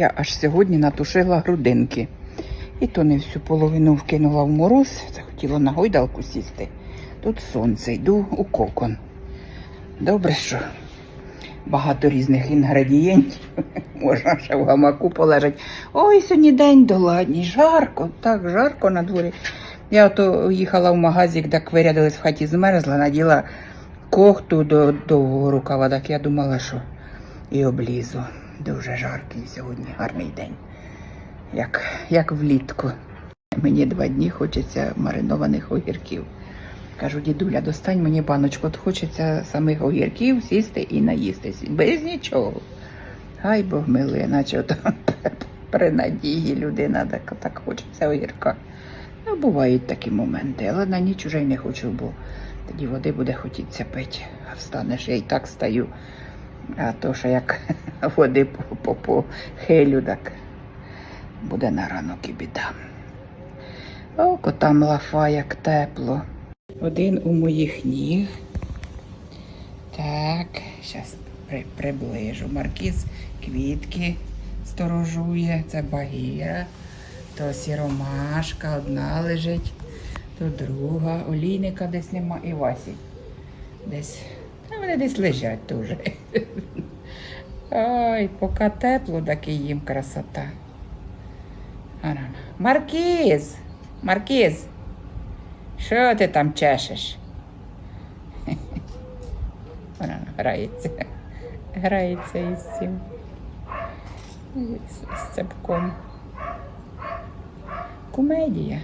Я аж сьогодні натушила грудинки. І то не всю половину вкинула в мороз. Захотіла на гойдалку сісти. Тут сонце, йду у кокон. Добре, що багато різних інгредієнтів. Можна ще в гамаку полежати. Ой, сьогодні день доладній, жарко, так жарко на дворі. Я ото їхала в магазик, так вирядилась в хаті, змерзла, наділа кохту до довгого рукава, так я думала, що і облізу. Дуже жаркий сьогодні, гарний день. Як, як влітку. Мені два дні хочеться маринованих огірків. Кажу, дідуля, достань мені баночку, от хочеться самих огірків сісти і наїстись. Без нічого. Хай Бог милує, наче ото при надії людина так, так хочеться огірка. Ну, бувають такі моменти, але на ніч уже й не хочу, бо тоді води буде хотіться пити. А встанеш, я і так стаю. А то, що як води по, по, по хилю, так буде на ранок і біда. О, котам лафа, як тепло. Один у моїх ніг. Так, зараз при, приближу. Маркіз квітки сторожує. Це багіра. То сіромашка одна лежить, то друга. Олійника десь нема і Васі. Десь. Вони десь лежать теж. Ой, поки тепло, так і їм красота. Маркіз! Маркіз! Що ти там чешеш? Вона грається. Грається із цим. З цепком. Комедія.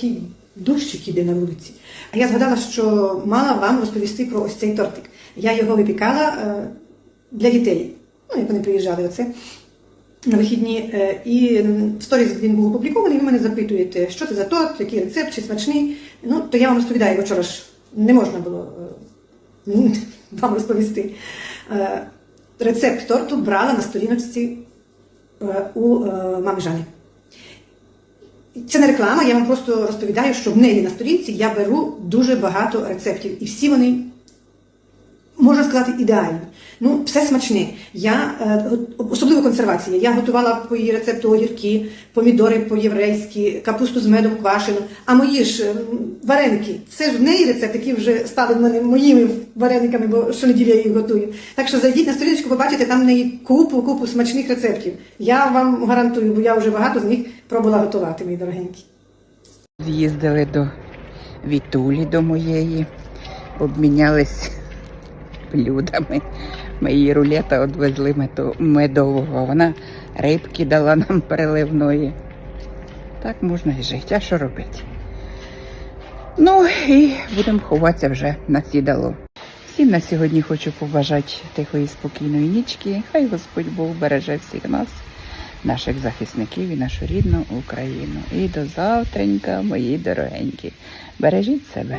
Такий дощик іде на вулиці. А я згадала, що мала вам розповісти про ось цей тортик. Я його випікала е, для дітей. Ну, як вони приїжджали оце на вихідні. Е, і в сторіс він був опублікований, ви мене запитуєте, що це за торт, який рецепт, чи смачний. Ну, то я вам розповідаю, бо вчора ж не можна було е, вам розповісти. Рецепт торту брала на сторіночці у мами Жани. Це не реклама, я вам просто розповідаю, що в неї на сторінці я беру дуже багато рецептів, і всі вони, можна сказати, ідеальні. Ну, все смачне. Я, е, особливо консервація. Я готувала по її рецепту огірки, помідори по-єврейськи, капусту з медом квашену. А мої ж вареники, це ж в неї рецепт, які вже стали мене моїми варениками, бо щонеділі я їх готую. Так що зайдіть на сторіночку, побачите, там в неї купу, купу смачних рецептів. Я вам гарантую, бо я вже багато з них пробувала готувати, мої дорогенькі. З'їздили до Вітулі, до моєї, обмінялись блюдами. Ми її рулета відвезли медового. Вона рибки дала нам переливної. Так можна і жити. А що робити? Ну і будемо ховатися вже на сідало. Всім на сьогодні хочу побажати тихої спокійної нічки. Хай Господь Бог береже всіх нас, наших захисників і нашу рідну Україну. І до завтренька, мої дорогенькі. Бережіть себе.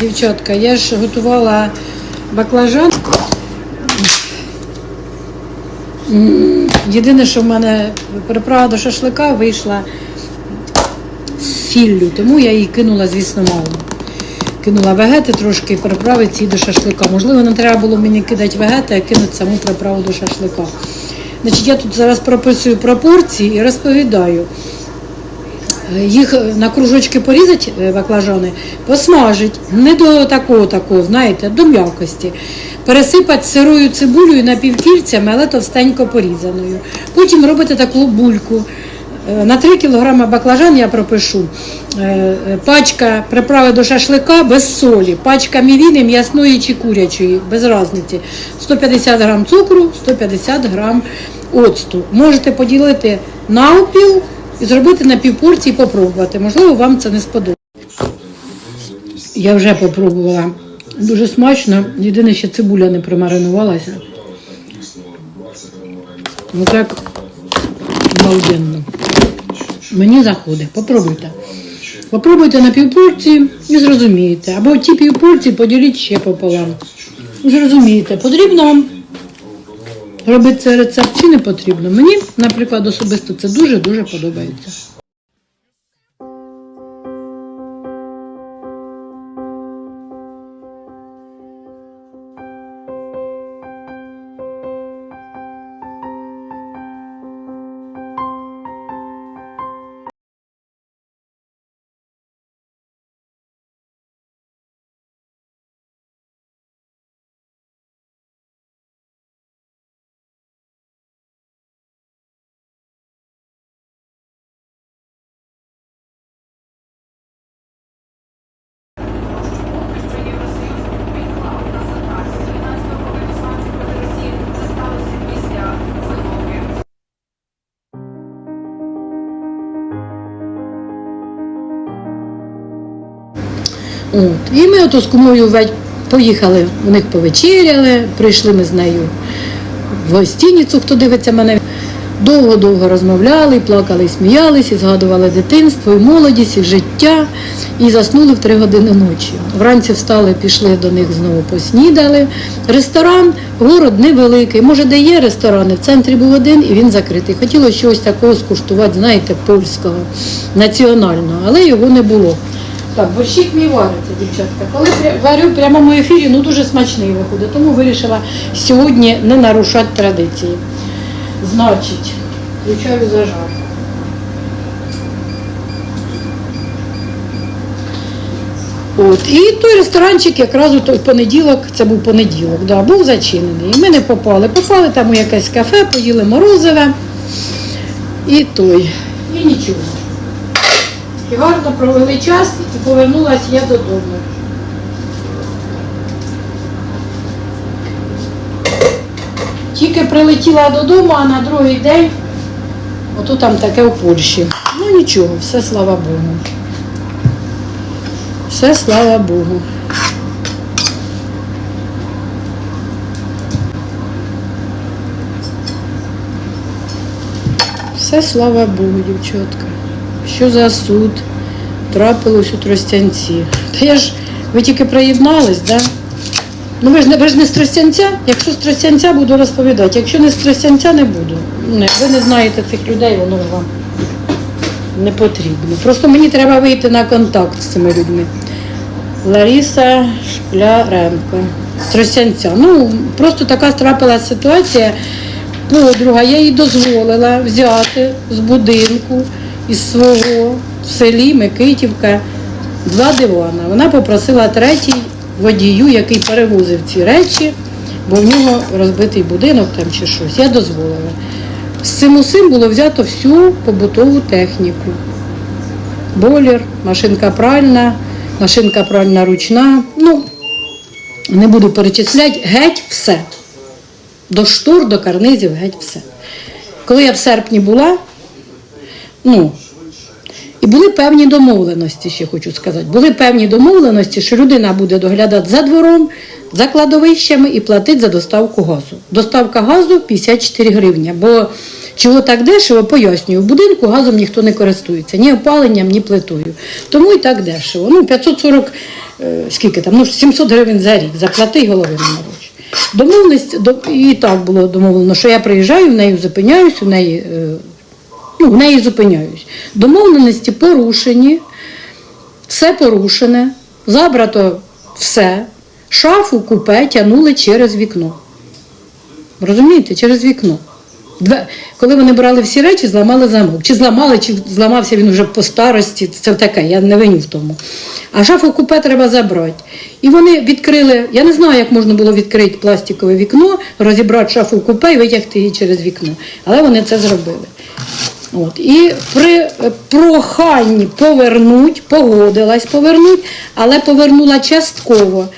Дівчатка, я ж готувала баклажан. Єдине, що в мене приправа до шашлика вийшла з сіллю, тому я її кинула, звісно, мало. Кинула вегети трошки, приправи ці до шашлика. Можливо, не треба було мені кидати вегети, а кинути саму приправу до шашлика. Значить, я тут зараз прописую пропорції і розповідаю. Їх на кружочки порізати е, баклажани, посмажить, не до такого такого, знаєте, до м'якості. Пересипати сирою цибулею напівкільцями, але товстенько порізаною. Потім робите таку бульку. Е, На 3 кг баклажан я пропишу. Е, Пачка приправи до шашлика без солі, пачка мівіни м'ясної чи курячої, без різниці. 150 грам цукру, 150 грам оцту. Можете поділити навпіл і зробити на півпорції, попробувати. Можливо, вам це не сподобається. Я вже попробувала. Дуже смачно. Єдине, ще цибуля не примаринувалася. Ну так обалденно. Мені заходить. Попробуйте. Попробуйте на півпорції і зрозумієте. Або ті півпорції поділіть ще пополам. Зрозумієте, потрібно вам робити цей рецепт чи не потрібно. Мені, наприклад, особисто це дуже-дуже подобається. От. І ми ото з кумою поїхали, у них повечеряли, прийшли ми з нею в гостиницю, хто дивиться мене. Довго-довго розмовляли, плакали, сміялися, згадували дитинство, і молодість, і життя, і заснули в три години ночі. Вранці встали, пішли до них знову поснідали. Ресторан, город невеликий. Може, де є ресторани, в центрі був один і він закритий. Хотілося щось такого скуштувати, знаєте, польського, національного, але його не було. Так, борщик мій вариться, дівчатка. Коли варю в прямому ефірі, ну дуже смачний виходить, тому вирішила сьогодні не нарушати традиції. Значить, включаю зажар. От. І той ресторанчик якраз у той понеділок, це був понеділок, да, був зачинений. І ми не попали. Попали там у якесь кафе, поїли морозиве і той. І нічого. І гарно провели час і повернулася я додому. Тільки прилетіла додому, а на другий день ото там таке в Польщі. Ну нічого, все слава Богу. Все слава Богу. Все слава Богу, дівчатка. Що за суд трапилось у Тростянці? Та я ж, ви тільки приєднались, так? Да? Ну ви ж не ви ж не з Тростянця? Якщо з Тростянця буду розповідати, якщо не з Тростянця не буду. Не, ви не знаєте цих людей, воно ж вам не потрібно. Просто мені треба вийти на контакт з цими людьми. Лариса Шкляренко. Тростянця. Ну, просто така трапилася ситуація. Подруга, я їй дозволила взяти з будинку із свого в селі Микитівка два дивана. Вона попросила третій водію, який перевозив ці речі, бо в нього розбитий будинок там чи щось. Я дозволила. З цим усім було взято всю побутову техніку. Бойлер, машинка пральна, машинка пральна ручна. Ну, не буду перечисляти, геть все. До штор, до карнизів, геть все. Коли я в серпні була, ну, і були певні домовленості, ще хочу сказати. Були певні домовленості, що людина буде доглядати за двором, за кладовищами і платить за доставку газу. Доставка газу 54 гривні. Бо чого так дешево, пояснюю, в будинку газом ніхто не користується, ні опаленням, ні плитою. Тому і так дешево. Ну, 540, е, скільки там, ну 700 гривень за рік, заплати голови морочь. Домовленість до- і так було домовлено, що я приїжджаю, в неї зупиняюсь, у неї е, ну, в неї зупиняюсь. Домовленості порушені, все порушене, забрато все, шафу купе тягнули через вікно. Розумієте, через вікно. Коли вони брали всі речі, зламали замок. Чи зламали, чи зламався він вже по старості, це таке, я не виню в тому. А шафу купе треба забрати. І вони відкрили, я не знаю, як можна було відкрити пластикове вікно, розібрати шафу купе і витягти її через вікно. Але вони це зробили. От. І при проханні повернуть, погодилась повернуть, але повернула частково.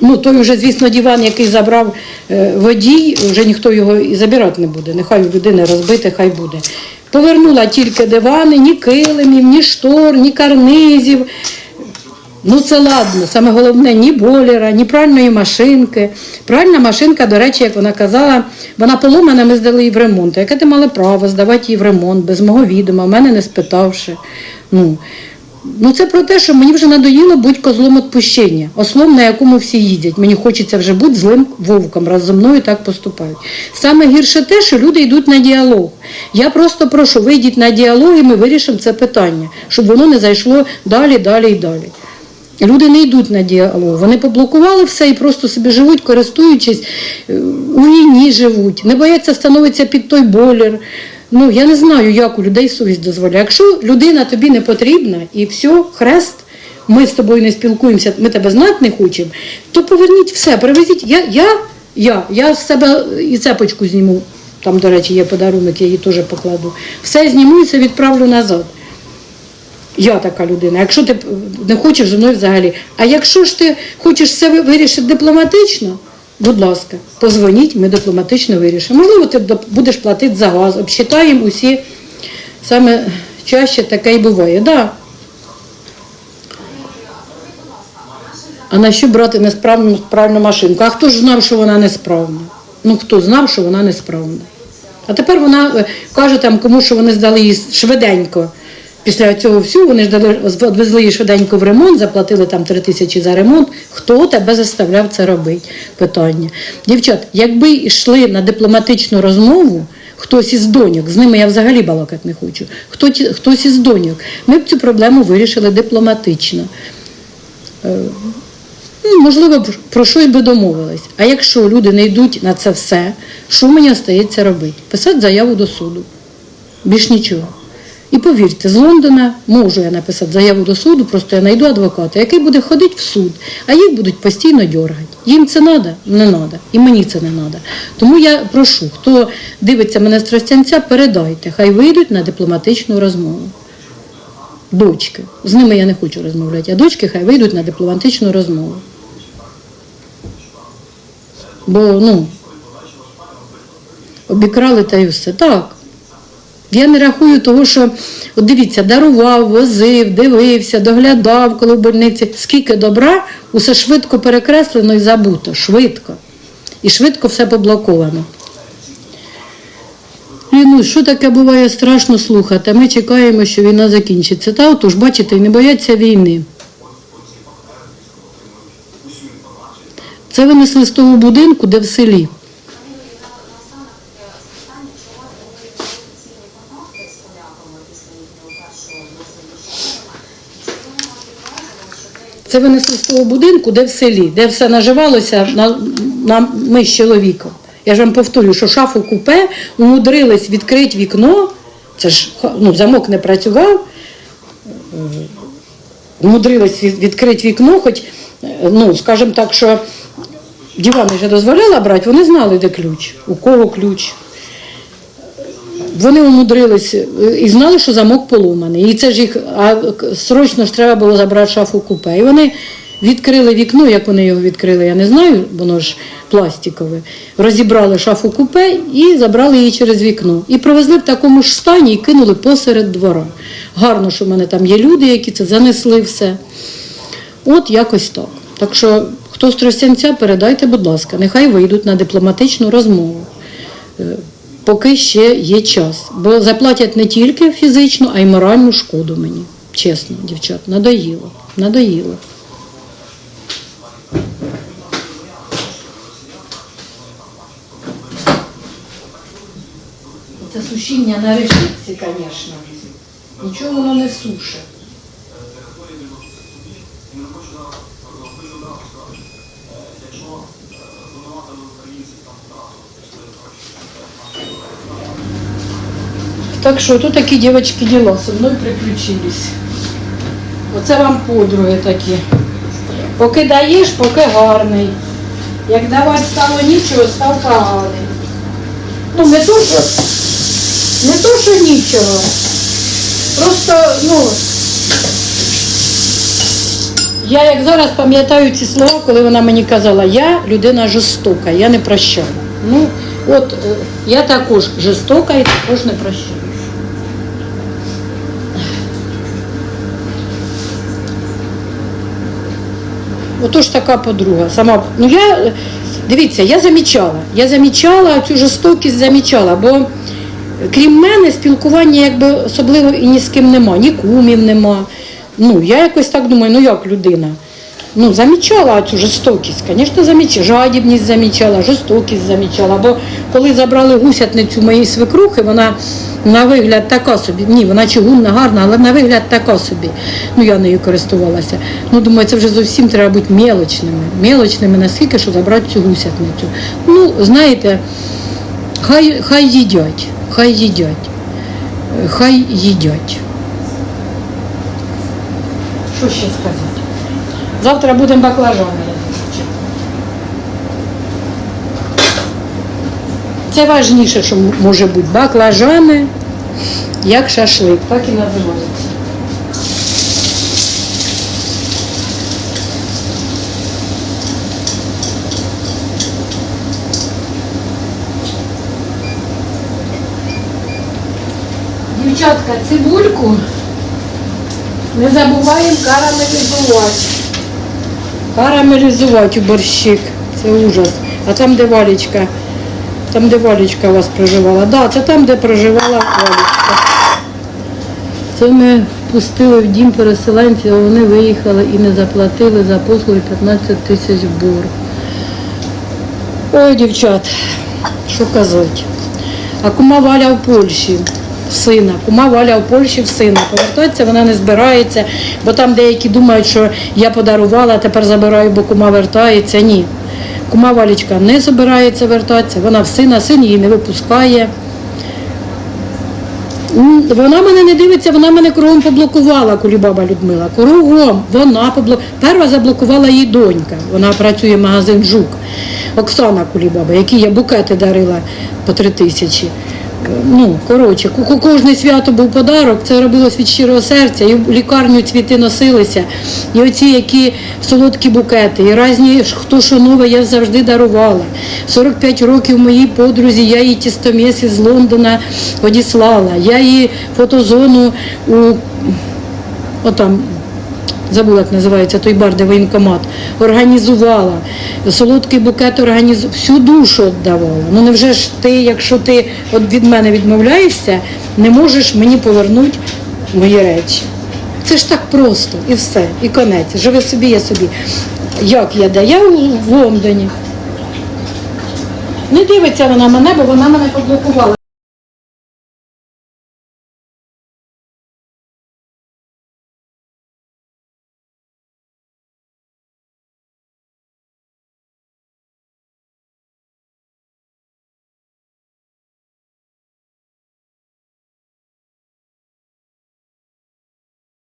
Ну, той вже, звісно, диван, який забрав е, водій, вже ніхто його і забирати не буде. Нехай у людини розбите, хай буде. Повернула тільки дивани, ні килимів, ні штор, ні карнизів. Ну це ладно, саме головне, ні болера, ні пральної машинки. Пральна машинка, до речі, як вона казала, вона поломана, ми здали її в ремонт. Яке ти мали право здавати її в ремонт без мого відома, мене не спитавши. Ну, ну це про те, що мені вже надоїло бути козлом відпущення, ослом, на якому всі їдять. Мені хочеться вже бути злим вовком, раз зі мною так поступають. Саме гірше те, що люди йдуть на діалог. Я просто прошу, вийдіть на діалог і ми вирішимо це питання, щоб воно не зайшло далі, далі і далі. Люди не йдуть на діалог. Вони поблокували все і просто собі живуть, користуючись, е, у війні живуть, не бояться становитися під той бойлер. Ну, я не знаю, як у людей совість дозволяє. Якщо людина тобі не потрібна і все, хрест, ми з тобою не спілкуємося, ми тебе знати не хочемо, то поверніть все, привезіть. Я, я, я, я з себе і цепочку зніму. Там, до речі, є подарунок, я її теж покладу. Все зніму і це відправлю назад. Я така людина. Якщо ти не хочеш зі мною взагалі. А якщо ж ти хочеш це вирішити дипломатично, будь ласка, позвоніть, ми дипломатично вирішимо. Можливо, ти будеш платити за газ, обсчитаємо усі. Саме чаще таке і буває. Да. А на що брати несправну правильну машинку? А хто ж знав, що вона несправна? Ну хто знав, що вона несправна? А тепер вона е, каже там кому, що вони здали її швиденько. Після цього всього вони ж відвезли її швиденько в ремонт, заплатили там три тисячі за ремонт. Хто тебе заставляв це робити? Питання. Дівчат, якби йшли на дипломатичну розмову, хтось із доньок, з ними я взагалі балакати не хочу, хто, хтось із доньок, ми б цю проблему вирішили дипломатично. Ну, можливо, про щось би домовились. А якщо люди не йдуть на це все, що мені остається робити? Писати заяву до суду. Більш нічого. І повірте, з Лондона можу я написати заяву до суду, просто я знайду адвоката, який буде ходити в суд, а їх будуть постійно дергати. Їм це треба? Не треба. І мені це не треба. Тому я прошу, хто дивиться мене з Тростянця, передайте, хай вийдуть на дипломатичну розмову. Дочки. З ними я не хочу розмовляти, а дочки хай вийдуть на дипломатичну розмову. Бо, ну, обікрали та й все. Так. Я не рахую того, що, от дивіться, дарував, возив, дивився, доглядав, коли больниці. Скільки добра, усе швидко перекреслено і забуто. Швидко. І швидко все поблоковано. І, ну, що таке буває страшно слухати, ми чекаємо, що війна закінчиться. Та отож, бачите, не бояться війни. Це винесли з того будинку, де в селі. Це винесли з того будинку, де в селі, де все наживалося на, на ми з чоловіком. Я ж вам повторю, що шафу купе умудрились відкрити вікно, це ж ну, замок не працював, е, умудрились відкрити вікно, хоч, е, ну, скажімо так, що дивани вже дозволяла брати, вони знали, де ключ, у кого ключ. Вони умудрились е, і знали, що замок поломаний. І це ж їх а срочно ж треба було забрати шафу купе. І вони відкрили вікно, як вони його відкрили, я не знаю, воно ж пластикове. Розібрали шафу купе і забрали її через вікно. І привезли в такому ж стані і кинули посеред двора. Гарно, що в мене там є люди, які це занесли все. От якось так. Так що, хто з Тростянця, передайте, будь ласка, нехай вийдуть на дипломатичну розмову. Поки ще є час. Бо заплатять не тільки фізичну, а й моральну шкоду мені. Чесно, дівчат, надоїло. Надоїло. Це сушіння на решітці, звісно. Нічого воно не сушить. Так що тут такі дівчатки діла со мною приключились. Оце вам подруги такі. Поки даєш, поки гарний. Як давати стало нічого, став поганий. Ну, не то, що, не то, що нічого. Просто, ну, я як зараз пам'ятаю ці слова, коли вона мені казала, я людина жорстока, я не прощаю. Ну, от е, я також жорстока і також не прощаю. Отож така подруга. Сама, ну я, дивіться, я замічала, я замічала цю жорстокість замічала, бо крім мене спілкування якби особливо і ні з ким нема, ні кумів нема. Ну, я якось так думаю, ну як людина. Ну, замічала цю жорстокість, звісно, замічала, жадібність замічала, жорстокість замічала. Бо коли забрали гусятницю моєї свекрухи, вона на вигляд така собі, ні, вона чугунна, гарна, але на вигляд така собі. Ну, я нею користувалася. Ну, думаю, це вже зовсім треба бути мелочними. Мелочними наскільки, що забрати цю гусятницю. Ну, знаєте, хай, хай їдять, хай їдять, Е, хай їдять. Що ще сказати? Завтра будемо баклажани. Це важніше, що може бути баклажани, як шашлик, так і називається. Дівчатка, цибульку не забуваємо карамелізувати. Карамелізувати у борщик. Це ужас. А там, де Валічка, там, де Валічка у вас проживала. Да, це там, де проживала Валічка. Це ми впустили в дім переселенців, а вони виїхали і не заплатили за послуги 15 тисяч борг. Ой, дівчат, що казати. А кума Валя в Польщі, в сина. Кума Валя в Польщі в сина. Повертатися вона не збирається, бо там деякі думають, що я подарувала, а тепер забираю, бо кума вертається. Ні. Кума Валічка не збирається вертатися, вона в сина, син її не випускає. Вона мене не дивиться, вона мене кругом поблокувала, Кулібаба Людмила. Кругом вона поблокувала. Перша заблокувала її донька. Вона працює в магазин Жук. Оксана Кулібаба, якій я букети дарила по три тисячі. Ну, коротше, кожне свято був подарок, це робилось від щирого серця, і в лікарню цвіти носилися. І оці які солодкі букети, і різні хто що нове я завжди дарувала. 45 років моїй подрузі, я її тістоміс із Лондона одіслала. Я її фотозону у отам забула, як називається той бар, де воєнкомат, організувала, солодкий букет організувала, всю душу віддавала. Ну невже ж ти, якщо ти от від мене відмовляєшся, не можеш мені повернути мої речі. Це ж так просто, і все, і конець. Живи собі, я собі. Як я де? Я в Лондоні. Не дивиться вона мене, бо вона мене поблокувала.